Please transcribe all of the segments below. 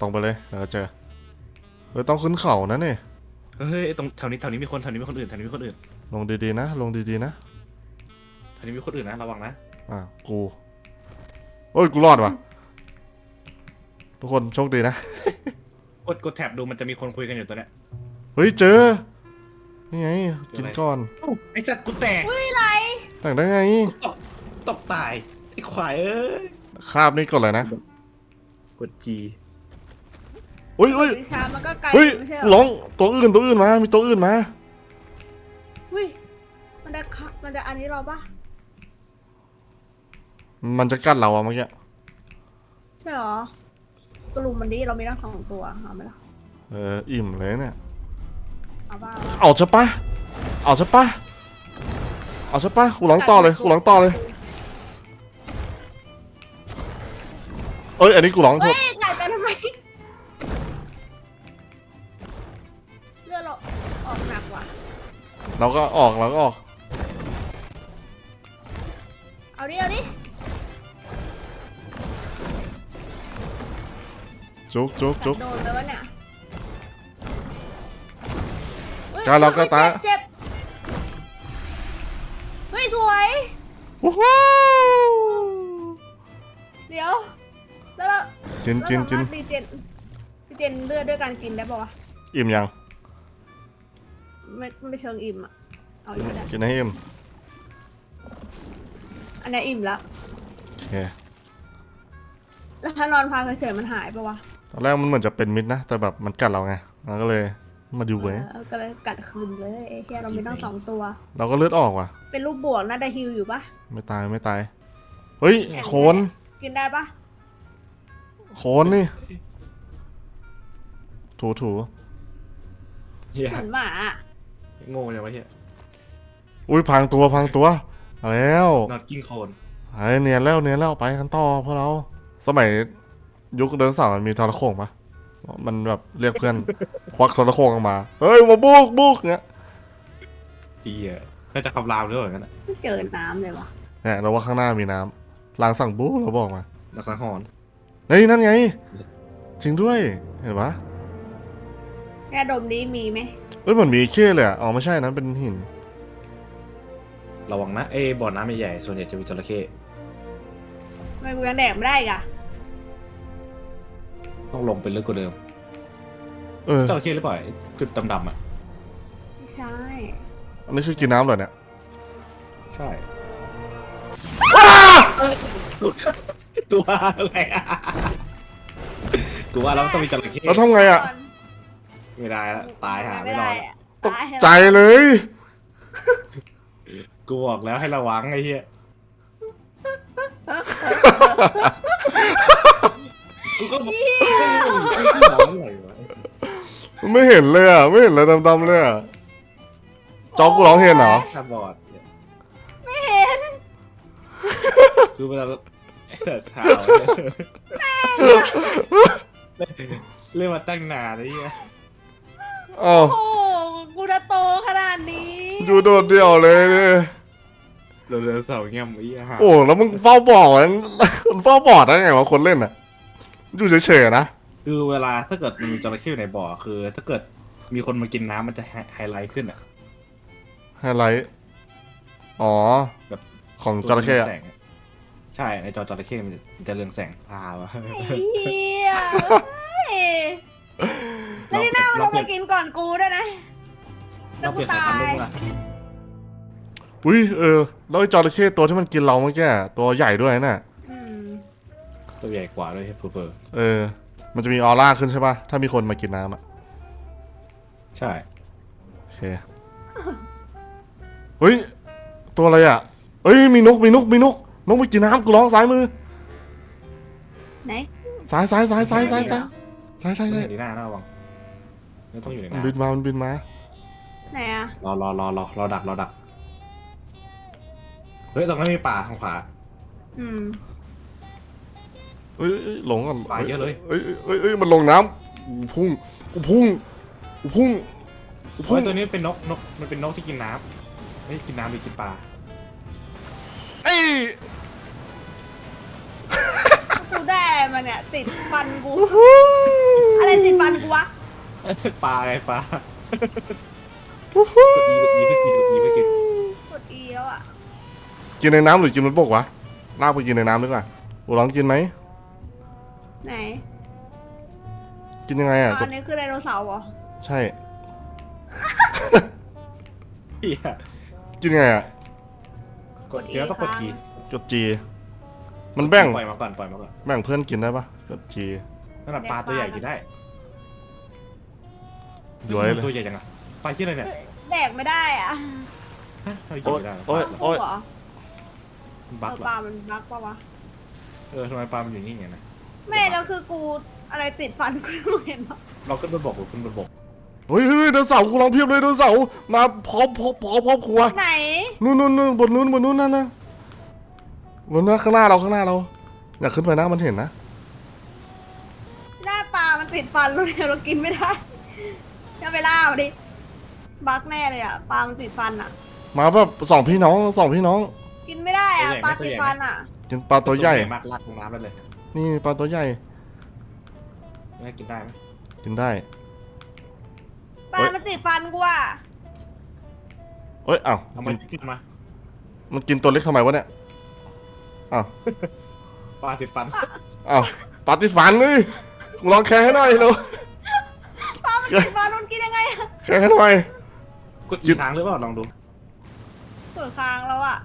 ตรงไปเลยเดี๋ยวเจอเฮ้ยต้องขึ้นเขานะนี่เฮ้ยตรงแถวนี้แถวนี้มีคนแถวนี้มีคนอื่นแถวนี้มีคนอื่นลงดีๆนะ ลงดีๆนะแถวนี้มีคนอื่นนะระวังนะอ่ากูโอ้ยกูรอดว่ะทุกคนโชคดีนะ กดกดแท็บดูมันจะมีคนคุยกันอยู่ตัวเนี้ยเฮ้ยเจอ นี่ไงกินก่อนโอ้ไอ้จัดกูแตกอุ้ยไรแต่งได้ไงตกตกตายไอ้ควายเอ้ยคาบนี่กดเลยนะ กดจี เฮ้ยเฮ้ยวิชามันก็ไกลเฮ้ยไม่ใช่ร้เหรอองตัวอื่นตัวอื่นมา มีตัวอื่นมา อุ้ยมันจะคะมันจะอันนี้เราปะมันจะกัดเราอะเมื่อกี้ใช่เหรอตะลุมมันดีเรามีทั้งสองตัวเอาไหมล่ะเอออิ่มเลยเนี่ย เอาบ้าเอาใช่ปะเอาใช่ปะเอาใช่ปะกูร้องต่อเลยกูร้องต่อเลย เอ้ย อันนี้กูร้องโทเฮ้ษยไก่ไเราก็ออกเราก็ออก เอาดิ เอาดิ จุกจุกจุก โดนไปวะเนี่ยฮ้ยกาเราก็ตา เจ็บเฮ้ย สวย วู้ฮู้เดี๋ยว แล้วเราจินจินจินแล้วเราดีเจนดีเจนเลือดด้วยการกินได้ป่าวะ อิ่มยัง ไม่ไม่เชิงอิ่มอะเอาอีกก็ได้กินให้อิ่มอันนี้อิ่มละโอเคแล้วถ้านอนพักเฉยๆมันหายปะวะตอนแรกมันเหมือนจะเป็นมิดนะ แต่แบบมันกัดเราไงเราก็เลยมาดูไว้เออก็เลยกัดคืนเลยไอ้เฮียเรามีตั้งสองตัว เราก็เลือดออกว่ะ เป็นรูปบวกน่าจะฮิวอยู่ปะไม่ตายไม่ตาย เฮ้ยแข็งโคนกินได้ปะโคนนี่ ถูถูเฮียเหมือนหมาอะ โง่จังวะเฮียอุ้ยพังตัวพังตัวเอาแล้วนอตกิ้งโคนไอ้เนียนแล้วเนียนแล้วไปกันต่อพวกเรา สมัยยุคเดินสาวมันมีโทรโขงปะมันแบบเรียกเพื่อน ควักโทรโขงออกมา เฮ้ยมาบุกบุกเงี้ยเฮียก็จะคำรามด้วยเหมือนกันอะไม่เจอน้ำเลยวะเนี่ยเราว่าข้างหน้ามีน้ำลางสั่งบุกเราบอกมานักสังหรณ์เฮ้ยนั่นไงจริงด้วยเห็นปะ แค่ดมนี้มีไหมเอ้ยเหมือนมีเข้เลยอะอ๋อไม่ใช่นะเป็นหิน ระวังนะเอ้บ่อน้ำใหญ่ๆส่วนใหญ่จะมีจระเข้ทำไมกูยังแดกไม่ได้อีกอะต้องลงไปลึกกว่าเดิมเออ จระเข้หรือเปล่าไอ้จุดดำๆอะไม่ใช่ อันนี้คือกินน้ำเหรอเนี่ย ใช่ตัวอะไรอะกูว่าแล้วต้องมีจระเข้แล้วทำไงอะ ไม่ได้ละตายหาไม่รอดอะตกตายเหอะใจเลย กูบอกแล้วให้ระวังไอ้เหี้ยกูก็บอกกูก็บอกอะไรวะไม่เห็นเลยอะ ไม่เห็นเลยดำๆเลยอะจอบกูร้องเห็นเหรอ ตาบอดเนี่ยไม่เห็นคือเวลาไอ้เสิร์ชข่าวเรื่องมาตั้งนานไอ้เหี้ย อ้าวโอ้กูจะโตขนาดนี้ อยู่โดดเดี่ยวเลยเนี่ยเราเดินเสาเงี้ยมไอ้เหี้ยหาโอ้แล้วมึงเฝ้าบอร์ดมันเฝ้าบอร์ดได้ไงวะคนเล่นอะอยู่เฉยๆนะคือเวลาถ้าเกิดมีจระเข้อยู่ในบ่อคือ ถ้าเกิดมีคนมากินน้ำมันจะไฮไฮไลท์ขึ้นอะไฮไลท์อ๋อแบบของจระเข้อะ แสงใช่ในจอจระเข้มันจะมันจะเรืองแสงพาวะ ไอ้เหี้ยเฮ้ยแลงไปกินก่อนกูด้วยนะเล้วกูตายอุ้ยเออแล้วไอ้จระเข้ตัวที่มันกินเราเมื่อกี้ตัวใหญ่ด้วยน่ะตัวใหญ่กว่าด้วยเพอเพอเออ มันจะมีออร่าขึ้นใช่ปะถ้ามีคนมากินน้ำอะใช่โอเคเฮ้ยตัวอะไรอะเอ้ยมีนกมีนกมีนกนกไปกินน้ำกูร้องสายมือไหนซ้ายซ้ายซ้ายซ้ายซ้ายซ้ายใช่ใช่ใช่ดีหน้าหน้าวัง ไม่ต้องอยู่ในมันน้บินมา มันบินมา ไหนอะำรอรอรอรอรอดักรอดัก เฮ้ยตรงนั้นมีป่าทางขวา อืม เอ้ยเอ้ยหลงก่อนไปเยอะเลย เอ้ยเอ้ยเอ้ยมันลงน้ำกูพุ่งกูพุ่งกูพุ่งกูเฮ้พุ่ยงตัวนี้เป็นนกนกมันเป็นนกที่กินน้ำเฮ้ยกินน้ำหรือกินปลาเอ้ยกูได้มาเนี่ย ติดฟันกูวู้อะไรติดฟันกูวะ ปลาไงปลากดอีกดอีเพื่อกินกดอีเพื่อกินกด E แล้วอะกินในน้ำหรือกินบนบกวะลากไปกินในน้ำดีกว่ากูลองกินไหมไหนกินยังไงอะกอัดนนี้คือไดโนเสาร์เหรอใช่ เหี้ยกินยังไงอะกดเดี๋ยวต้องกดกีกดจีมันแบ่งปล่อยมาก่อนปล่อยมาก่อนแบ่งเพื่อนกินได้ปะกดจีนั่นนะปลาตัวใหญ่กินได้ ย้อยเลย ตัวใหญ่จังอะปลาชื่ออะไรเนี่ยแดกไม่ได้อะฮะทำไมกินไม่ได้โอ๊ยพูดเหรอมันเอบั๊กอเหรปลาอมันบักปะวะเออทำไมปลามันอยู่นี่อย่างนั้นนะแม่แล้วคือกูอะไรติดฟันกูไม่เห็นหรอเราขึ้นไปบกหรือขึ้นไปบกเฮ้ยเฮ้ยเดินเสาร์กูลองเพียบเลยเดินเสาร์มาพร้อมพร้อมพร้อมพร้อมครัว ไหนนู่นนู่นนู่นบนนู้นบนนู้นนั่นนะบนนู้นข้างหน้าเราข้างหน้าเรา อย่าขึ้นไปนะมันเห็นนะ หน้าปลามันติดฟันเราเนี่ยเรากินไม่ได้ จะไปล่ามาดิบักแน่เลยอะปลามันติดฟันอะมาแบบสองพี่น้องสองพี่น้องกินไม่ได้อะปลาติดฟันอะกินปลาตัวใหญ่ มากลากลงน้ำได้เลยนี่ปลาตัวใหญ่นี่กินได้ไหมกินได้ ปลามันติดฟันกูอะเอ้ยอ้าวเอามากินมามันกินตัวเล็กทำไมวะเนี่ยอ้าวปลาติดฟันอ้าวปลาติดฟันเลยลองแค่ให้หน่อยเร็ว ปลามันติดฟันมันกินยังไงอะแค่ให้หน่อย กดอีกครั้งหรือเปล่าลองดู เปิดคางแล้วอะ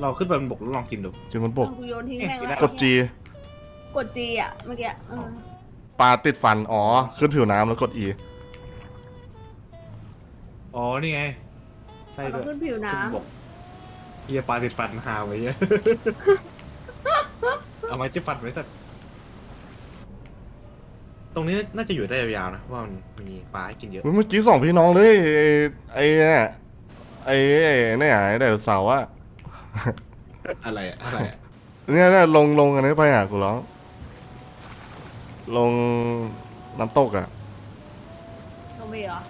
เราขึ้นไปบนบกแล้วลองกินดูกินมันบกกูโยนทิ้งแม่งเอ๊ะแล้วกดจีกดจีอะเมื่อกี้เออปลาติดฟัน อ๋อ ขึ้นผิวน้ำแล้วกดอีอ๋อ นี่ไงใช่เราด้วยขึ้นผิวน้ขึ้นบกเฮียปลาติดฟันหาไว้เหี้ยเอาไม้จิ้มฟันไว้สัก ตรงนี้น่าจะอยู่ได้ยาวๆนะเพราะว่ามันมีปลาให้กินเยอะ เฮ้ยเมื่อกี้สองพี่น้องเลยไอ้ไอ้เนี่ยไอ้ไอ้เนี่ยไอ้เดวเสาร์อะอะไรอะอะไรอะเนี่ยเนี่ยลงลงกันนี้ไปอะกูร้อง ลงน้ำตกอะลงไปเหรอ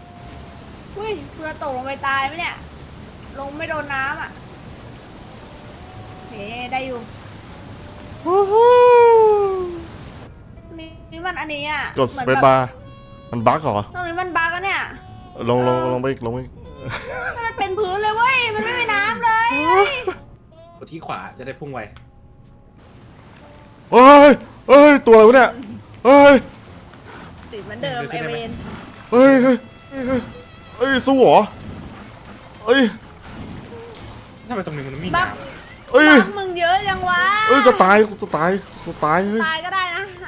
อุ้ยกูจะตกลงไปตายไหมเนี่ย ลงไม่โดนน้ำอะเฮ้ได้อยู่นี่ นี่มันอันนี้อะกดสหมือนเปซแบบบาร์มันบั๊กเหรอ ตรงนี้มันบั๊กอะเนี่ย ลงลงเออลงไปอีกลงไปอีกมันเป็นพื้นเลยเว้ย มันไม่มีน้ำเลยเฮ้ยกดที่ขวาจะได้พุ่งไวเอ้ยเอ้ย ตัวอะไรวะเนี่ยเอ้ยติดเหมือนเดิมไอเวนเอ้ยเฮ้ยเฮ้ยเฮ้ยเอ้ยสู้เหรอเอ้ยทำไมตรงนี้มันไม่มีบั๊กน้ำเอ้ยบั๊กมึงเยอะจังวะเอ้ยจะตายกูจะตายจะตายเฮ้ยตายก็ได้นะเอ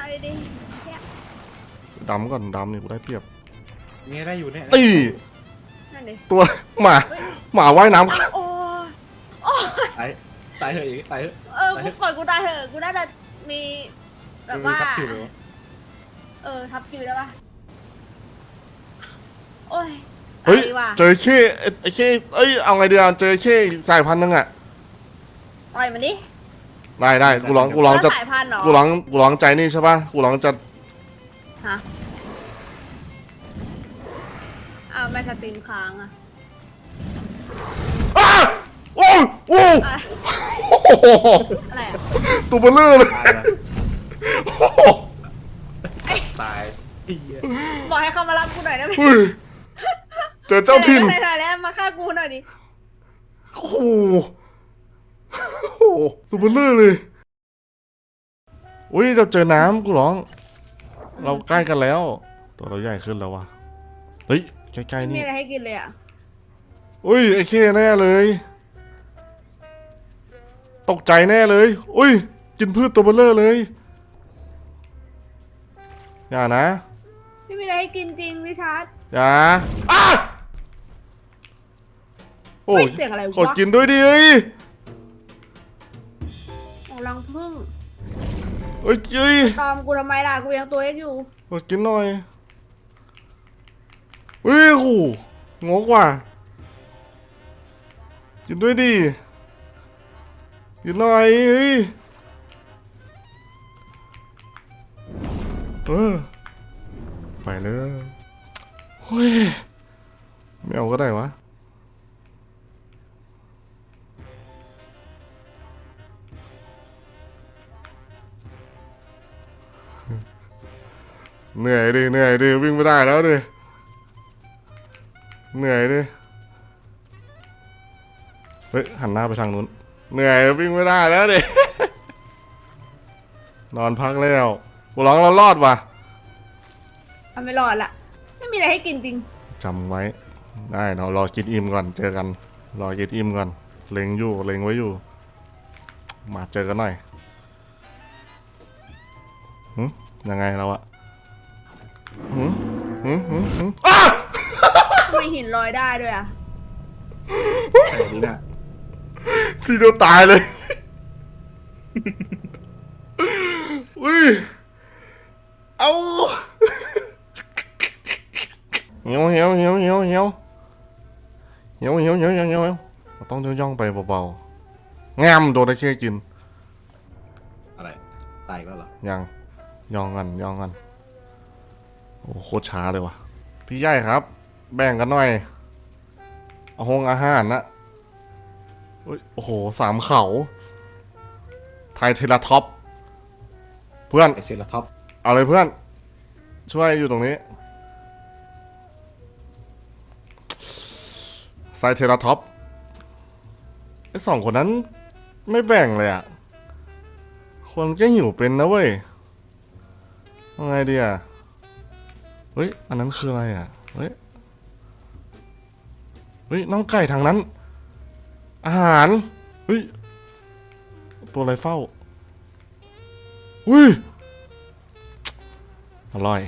าดีๆเนี่ย ดำก่อนดำนี่กูได้เปรียบเนี่ยได้อยู่เนี่ยตีนั่นดิตัวหมาหมาว่ายน้ำเข้าโอ้ยตายตายเถอะอีกตายเถอะเออกูก่อนกูตายเถอะกูน่าจะมีแบบว่าซับคิวเลยวะเออทับคิวได้ปะโอ้ยเฮ้ยตายว่ะเจอเข้ไอ้ไอ้เข้เอ้ยเอาไงดีอะเจอเข้อีกสายพันธุ์นึงอะต่อยมันดิได้ได้กูลองกูลองจะแล้วสายพันธุ์เหรอกูลองกูลองใจนี่ใช่ป่ะกูลองจะ ฮะอ้าวแม่สตรีมค้างอะอ้าโอ้ยโอ้ยอะโอ้โหอะไรอะตัวเบลเลอร์เลยตายแล้วโอ้โหตายไอ้เหี้ยบอกให้เขามารับกูหน่อยได้ไหมเฮ้ยเจอเจ้าถิ่นไหนๆแล้วมาฆ่ากูหน่อยดิ โอ้โหโอ้โหตัวเบลเลอร์เลยอุ้ยเราเจอน้ำกูร้อง เราใกล้กันแล้ว ตัวเราใหญ่ขึ้นแล้ววะเฮ้ยใกล้ๆไม่มีนี่อะไรให้กินเลยอะอุ้ยไอ้เข้แน่เลย ตกใจแน่เลย อุ้ย กินพืชตัวเบลเลอร์เลยอย่านะไม่มีอะไรให้กินจริงริชาร์ด อย่าอ้าโอ้เฮ้ยยเสียงอะไรวะ ขอกินด้วยดิเอ้ย ของรังพึ่ง เอ้ยเอ้ยตอมกูทำไมล่ะกูยังตัวเล็กอยู่ขอกินหน่อยเฮ้ยโหงกว่ะกินด้วยดิกินหน่อยเฮ้ยเออไปเลยเฮ้ยไม่เอาก็ได้วะ เหนื่อยดิเหนื่อยดิวิ่งไม่ได้แล้วดิเหนื่อยดิเฮ้ยหันหน้าไปทางนู้นเหนื่อยวิ่งไม่ได้แล้วดินอนพักแล้วกูร้องแล้วรอดว่ะทำไม่รอดละไม่มีอะไรให้กินจริงจำไว้ได้เรารอกินอิ่มก่อนเจอกัน รอกินอิ่มก่อนเล็งอยู่เล็งไว้อยู่ มาเจอกันหน่อยหึยังไงเราอะ หึหึหึหึอ้าทำไมหินลอยได้ด้วยอะใช่ดีนะทีเดียวตายเลยอุ้ย เอาเหี่ยวเหี่ยวเหี่ยวเหี่ยวเหี่ยวเหี่ยวเหี่ยวเหี่ยวเหี่ยวเหี่ยวเราต้องย่องๆไปเบาๆงามโดนได้เชี่ยกิน อะไร ตายอีก็เหรอ ยังย่องกันย่องกัน โอ้โคตรช้าเลยว่ะ พี่ใหญ่ครับ แบ่งกันหน่อยเอาหงอาหารนะเฮ้ยโอ้โหสามเขา ไทยเทเลท็อป เพื่อนไอเซราท็อปเอาเลยเพื่อน ช่วยอยู่ตรงนี้ไซเทราท็อปไอสองคนนั้นไม่แบ่งเลยอะคนก็หิวเป็นนะเว้ยว่าไงดีอะ เฮ้ย อันนั้นคืออะไรอะ เฮ้ย เฮ้ยน้องไก่ทางนั้น อาหาร เฮ้ย ตัวอะไรเฝ้าอุ้ย อร่อย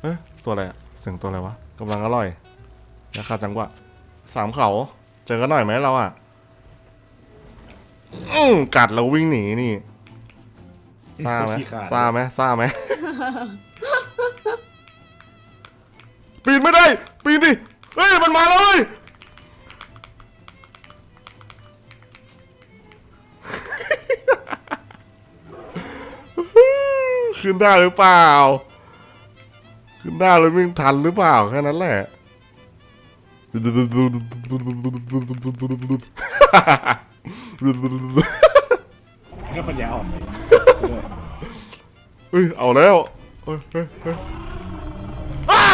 เอ๊ะตัวอะไรอะเสียงตัวอะไรวะกำลังอร่อยราคาจังหวะสามเขา เจอกันหน่อยไหมเราอะอืมกัดแล้ววิ่งหนีนี่ซ่าไหมขี้ขาดซ่าไหมซ่าไหม ปีนไม่ได้ ปีนดิ เฮ้ย มันมาแล้วเว้ยขึ้นได้หรือเปล่า ขึ้นได้แล้ววิ่งทันหรือเปล่าแค่นั้นแหละนี่ปัญญาอ่อนเลยเฮ้ยเอาแล้วเฮ้ยเฮ้ยเฮ้ยอ้า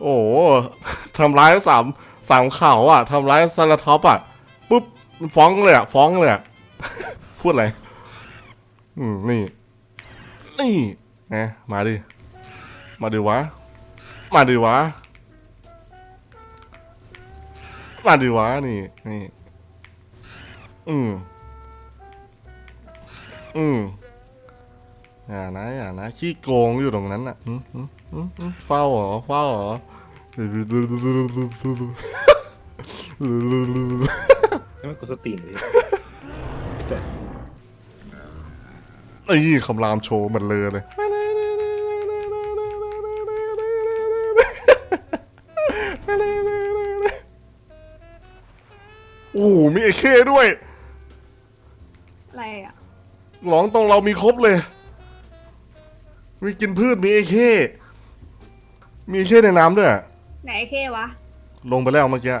โอ้โหทำร้ายสามสามเข่าอะทำร้ายซาลาท็อปอะปุ๊บฟ้องเลยอะฟ้องเลยอะพูดอะไรอืมนี่ นี่ไงมาดิ มาดิวะ มาดิวะ มาดิวะนี่นี่อืมอืมอย่านะอย่านะขี้โกงอยู่ตรงนั้นน่ะอืม เฝ้าเหรอเฝ้าเหรอนี่มันกูสตีนเลยไอ้เสร็จไอ้คำรามโชว์เหมันเลยเลย โอ้โหมีไอ้เคด้วย อะไรอะ หลองตรงเรามีครบเลย มีกินพืชมีไอ้เค มีไอ้เคในน้ำด้วยไหนไอ้เควะลงไปแล้วเมื่อกี้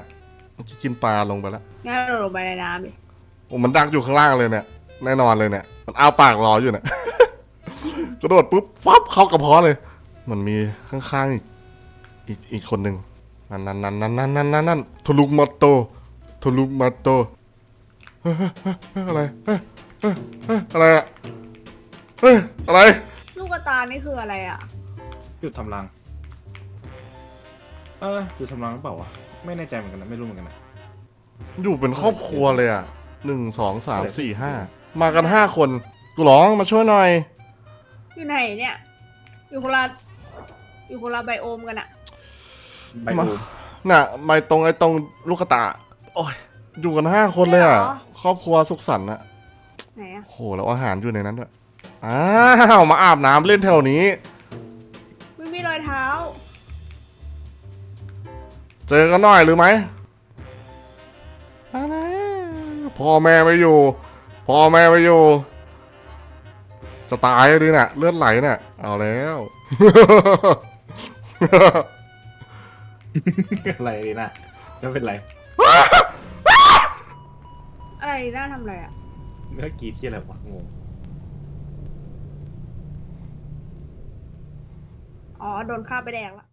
เมื่อกี้กินปลาลงไปแล้วงั้นเราลงไปในน้ำดิโอ้มันดักอยู่ข้างล่างเลยเนี่ยแน่นอนเลยเนี่ย มันอ้าปากรออยู่เนี่ย กระโดดปุ๊บฟับเข้ากระเพาะเลย มันมีข้างๆอีกอีกอีกคนหนึ่งนั่นนั่นนั่นนั่นนั่นนั่นนั่นนั่นทุลุกมาโตทุลุกมาโตเฮ้ยเฮ้ยเฮ้ยอะไรเฮ้ยเฮ้ยเฮ้ยอะไรอะเฮ้ยอะไร ลูกกระตานี่คืออะไรอะ หยุดทำรัง เออหยุดทำรังหรือเปล่าวะไม่แน่ใจเหมือนกันนะไม่รู้เหมือนกันนะ อยู่เป็นครอบครัวเลยอะหนึ่งสองสามสี่ห้ามากันห้าคน กูร้องมาช่วยหน่อย อยู่ไหนเนี่ย อยู่คนละอยู่คนละไบโอมกันอะใบมาโอมน่ะไม่ตรงไอ้ตรงลูกกระตาโอ้ยอยู่กันห้าคนเลยอะใช่เหรอครอบครัวสุขสันต์อะไหนอะโหแล้วอาหารอยู่ในนั้นด้วยอ้าวมาอาบน้ำเล่นแถวนี้ ไม่มีรอยเท้า เจอกันหน่อยหรือไหมพ่อแม่ไม่อยู่พ่อแม่ไม่อยู่ จะตายเลยน่ะ เลือดไหลน่ะ เอาแล้วอะไรดีนะไม่เป็นไรอะไรน่าทำอะไรอะเมื่อกี้ที่อะไรวะงงอ๋อ โดนข้าบไปแดงละ